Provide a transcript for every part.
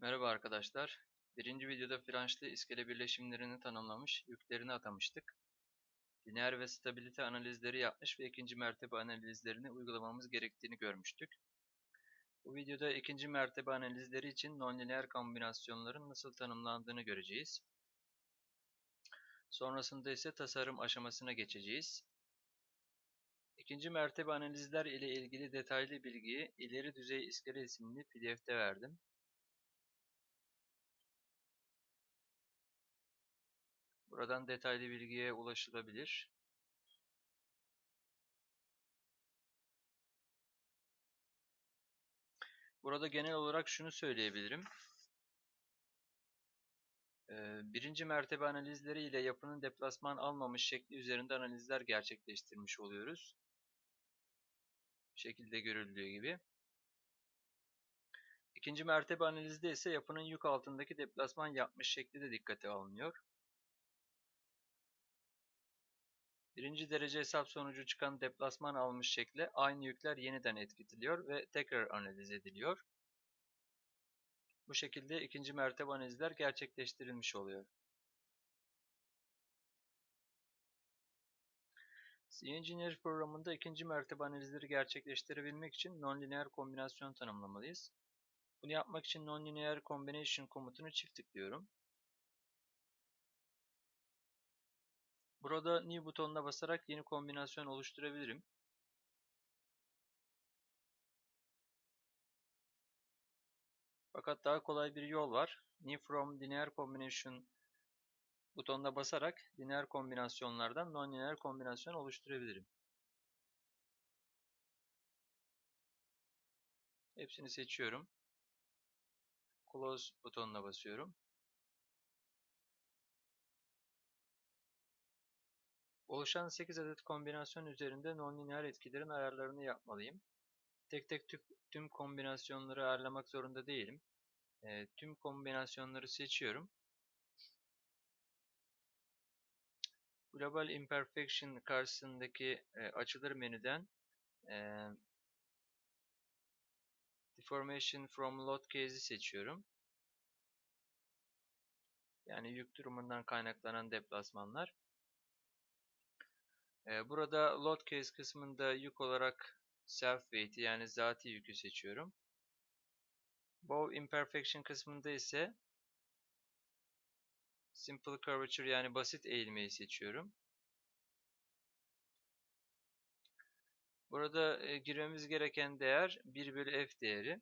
Merhaba arkadaşlar. Birinci videoda flanşlı iskele birleşimlerini tanımlamış, yüklerini atamıştık. Lineer ve stabilite analizleri yapmış ve ikinci mertebe analizlerini uygulamamız gerektiğini görmüştük. Bu videoda ikinci mertebe analizleri için nonlineer kombinasyonların nasıl tanımlandığını göreceğiz. Sonrasında ise tasarım aşamasına geçeceğiz. İkinci mertebe analizler ile ilgili detaylı bilgiyi ileri düzey iskele isimli pdf'de verdim. Buradan detaylı bilgiye ulaşılabilir. Burada genel olarak şunu söyleyebilirim. Birinci mertebe analizleri ile yapının deplasman almamış şekli üzerinde analizler gerçekleştirmiş oluyoruz. Şekilde görüldüğü gibi. İkinci mertebe analizde ise yapının yük altındaki deplasman yapmış şekli de dikkate alınıyor. Birinci derece hesap sonucu çıkan deplasman almış şekle aynı yükler yeniden etkitiliyor ve tekrar analiz ediliyor. Bu şekilde ikinci mertebe analizler gerçekleştirilmiş oluyor. C-Engineer programında ikinci mertebe analizleri gerçekleştirebilmek için nonlineer kombinasyon tanımlamalıyız. Bunu yapmak için nonlineer combination komutunu çift tıklıyorum. Burada New butonuna basarak yeni kombinasyon oluşturabilirim. Fakat daha kolay bir yol var. New from Linear Combination butonuna basarak lineer kombinasyonlardan non-lineer kombinasyon oluşturabilirim. Hepsini seçiyorum. Close butonuna basıyorum. Oluşan 8 adet kombinasyon üzerinde nonlineer etkilerin ayarlarını yapmalıyım. Tek tek tüm, kombinasyonları ayarlamak zorunda değilim. E, tüm kombinasyonları seçiyorum. Global Imperfection karşısındaki e, açılır menüden e, Deformation from Load Case'i seçiyorum. Yani yük durumundan kaynaklanan deplasmanlar. Burada load case kısmında yük olarak self weight'i yani zati yükü seçiyorum. Bow imperfection kısmında ise simple curvature yani basit eğilmeyi seçiyorum. Burada girmemiz gereken değer 1 bölü f değeri.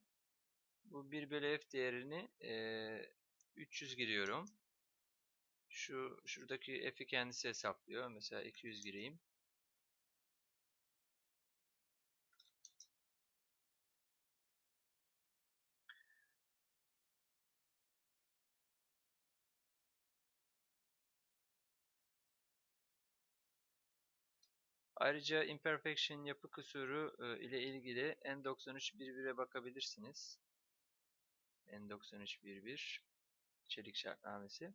Bu 1 bölü f değerini e, 300 giriyorum. Şu şuradaki f'i kendisi hesaplıyor. Mesela 200 gireyim. Ayrıca imperfection yapı kusuru ile ilgili N9311'e bakabilirsiniz. N9311 çelik şartnamesi.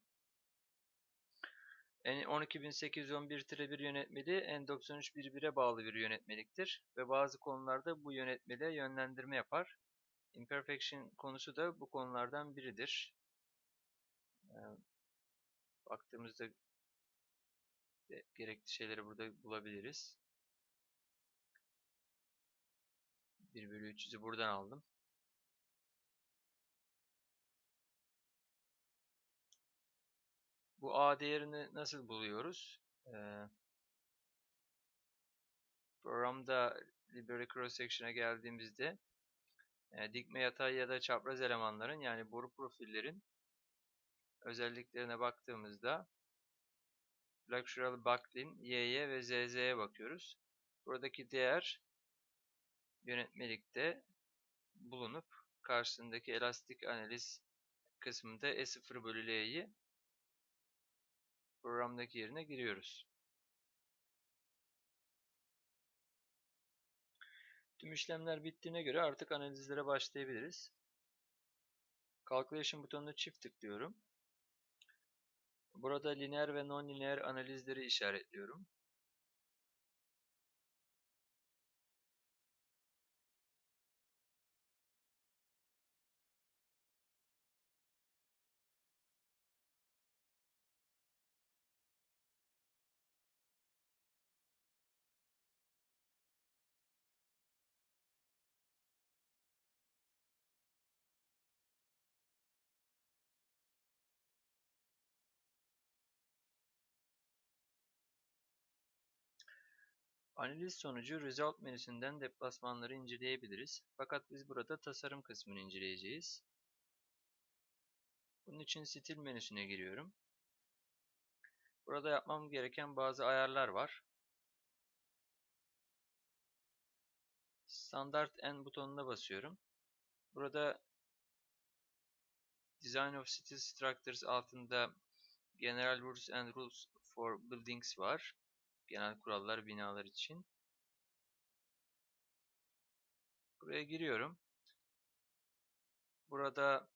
N12811-1 yönetmeliği N9311'e bağlı bir yönetmeliktir ve bazı konularda bu yönetmeliğe yönlendirme yapar. Imperfection konusu da bu konulardan biridir. E, baktığımızda gerekli şeyleri burada bulabiliriz. 1 bölü 300'ü buradan aldım. Bu A değerini nasıl buluyoruz? Ee, programda Library Cross Section'a geldiğimizde e, dikme yatay ya da çapraz elemanların yani boru profillerin özelliklerine baktığımızda Flexural Buckling, Y'ye ve ZZ'ye bakıyoruz. Buradaki değer yönetmelikte bulunup karşısındaki elastik analiz kısmında E0 bölü L'yi programdaki yerine giriyoruz. Tüm işlemler bittiğine göre artık analizlere başlayabiliriz. Calculation butonuna çift tıklıyorum. Burada lineer ve non-lineer analizleri işaretliyorum. Analiz sonucu Result menüsünden deplasmanları inceleyebiliriz. Fakat biz burada tasarım kısmını inceleyeceğiz. Bunun için Stil menüsüne giriyorum. Burada yapmam gereken bazı ayarlar var. Standart N butonuna basıyorum. Burada Design of City Structures altında General Rules and Rules for Buildings var. Genel kurallar binalar için. Buraya giriyorum. Burada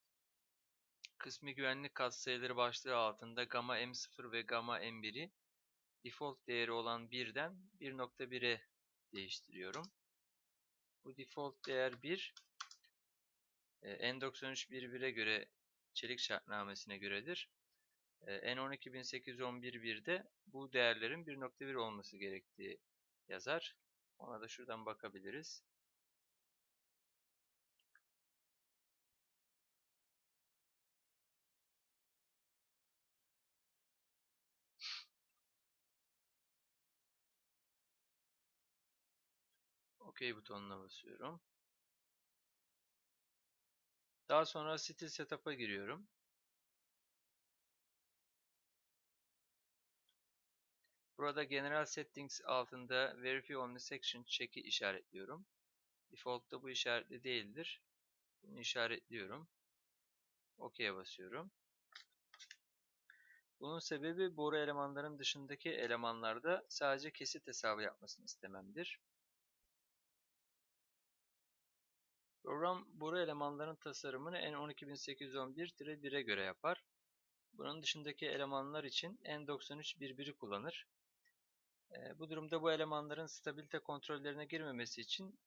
kısmi güvenlik katsayıları başlığı altında gamma M0 ve gamma M1'i default değeri olan 1'den 1.1'e değiştiriyorum. Bu default değer 1 N9311'e göre çelik şartnamesine göredir. N12811'de bu değerlerin 1.1 olması gerektiği yazar. Ona da şuradan bakabiliriz. OK butonuna basıyorum. Daha sonra Stil Setup'a giriyorum. Burada General Settings altında Verify Only Section check'i işaretliyorum. Default'ta bu işaretli değildir. Bunu işaretliyorum. OK'ye basıyorum. Bunun sebebi boru elemanların dışındaki elemanlarda sadece kesit hesabı yapmasını istememdir. Program boru elemanların tasarımını N12811-1'e göre yapar. Bunun dışındaki elemanlar için N9311'i kullanır. Bu durumda bu elemanların stabilite kontrollerine girmemesi için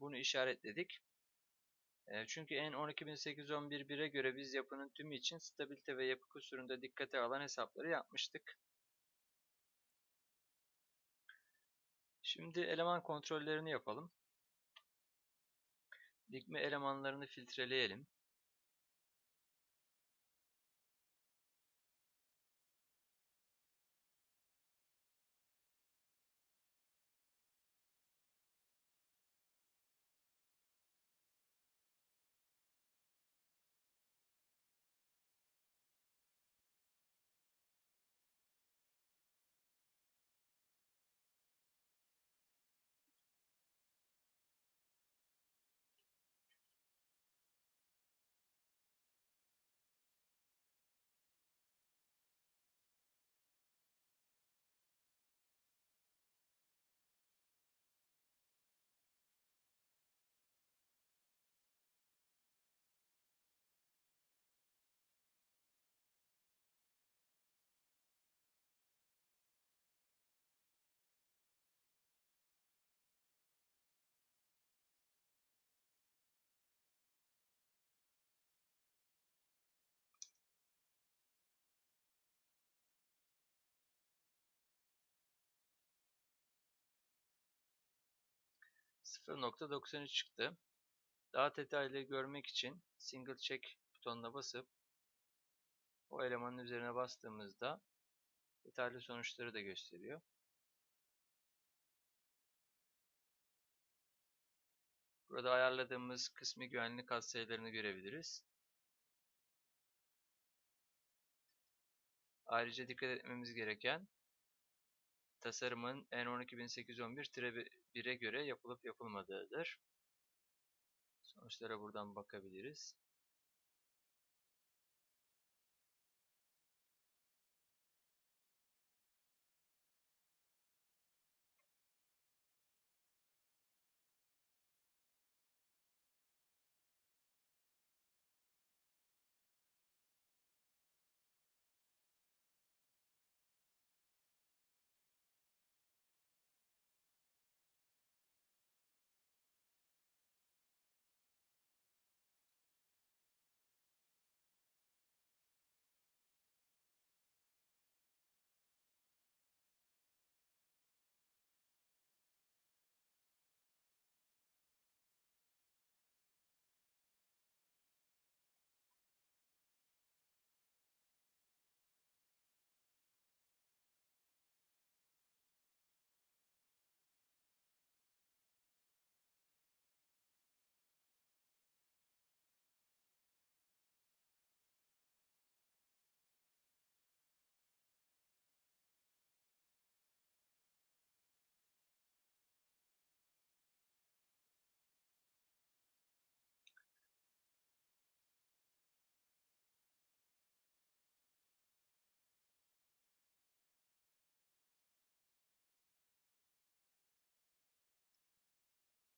bunu işaretledik. Çünkü N12811-1'e göre biz yapının tümü için stabilite ve yapı kusurunda dikkate alan hesapları yapmıştık. Şimdi eleman kontrollerini yapalım. Dikme elemanlarını filtreleyelim. %0.93 çıktı. Daha detaylı görmek için Single Check butonuna basıp o elemanın üzerine bastığımızda detaylı sonuçları da gösteriyor. Burada ayarladığımız kısmi güvenlik katsayılarını görebiliriz. Ayrıca dikkat etmemiz gereken tasarımın N12811-1'e göre yapılıp yapılmadığıdır. Sonuçlara buradan bakabiliriz.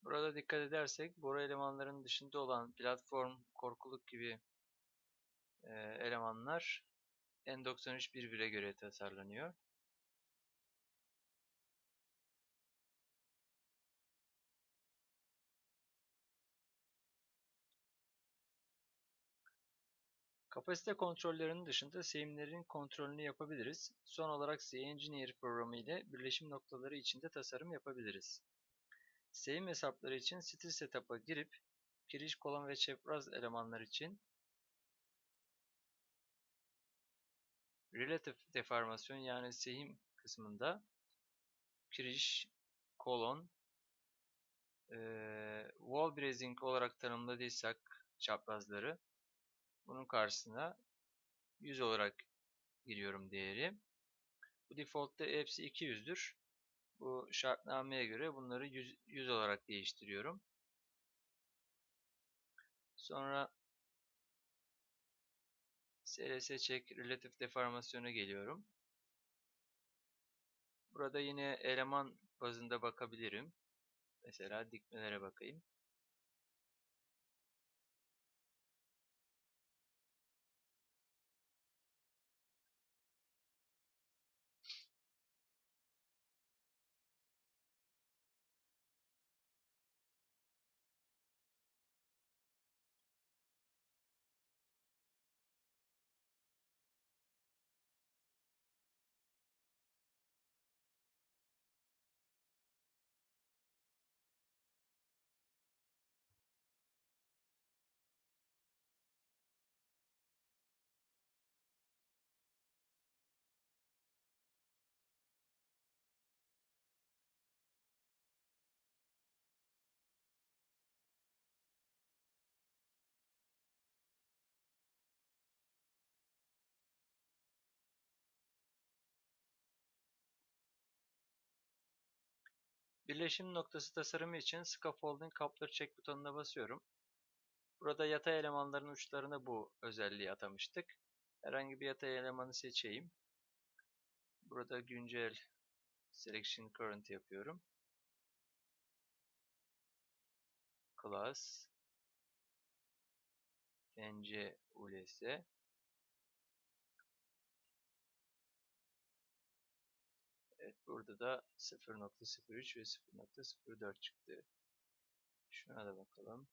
Burada dikkat edersek boru elemanlarının dışında olan platform, korkuluk gibi e, elemanlar N93 1.1'e göre tasarlanıyor. Kapasite kontrollerinin dışında seyimlerin kontrolünü yapabiliriz. Son olarak C-Engineer programı ile birleşim noktaları içinde tasarım yapabiliriz. Seyim hesapları için stil setup'a girip giriş kolon ve çapraz elemanlar için relative deformasyon yani seyim kısmında giriş kolon e, wall bracing olarak tanımladıysak çaprazları bunun karşısına 100 olarak giriyorum değeri. Bu default'ta hepsi 200'dür. Bu şartnameye göre bunları 100, 100 olarak değiştiriyorum. Sonra SLS check relative deformasyona geliyorum. Burada yine eleman bazında bakabilirim. Mesela dikmelere bakayım. Birleşim noktası tasarımı için Scaffolding Coupler Check butonuna basıyorum. Burada yatay elemanların uçlarına bu özelliği atamıştık. Herhangi bir yatay elemanı seçeyim. Burada güncel Selection Current yapıyorum. Class NC ULS burada da 0.03 ve 0.04 çıktı. Şuna da bakalım.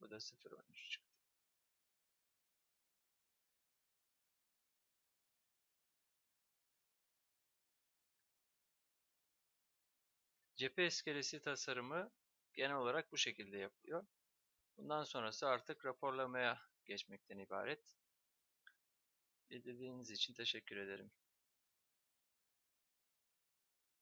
Bu da 0.13 çıktı. Cephe iskelesi tasarımı genel olarak bu şekilde yapılıyor. Bundan sonrası artık raporlamaya geçmekten ibaret. İzlediğiniz için teşekkür ederim.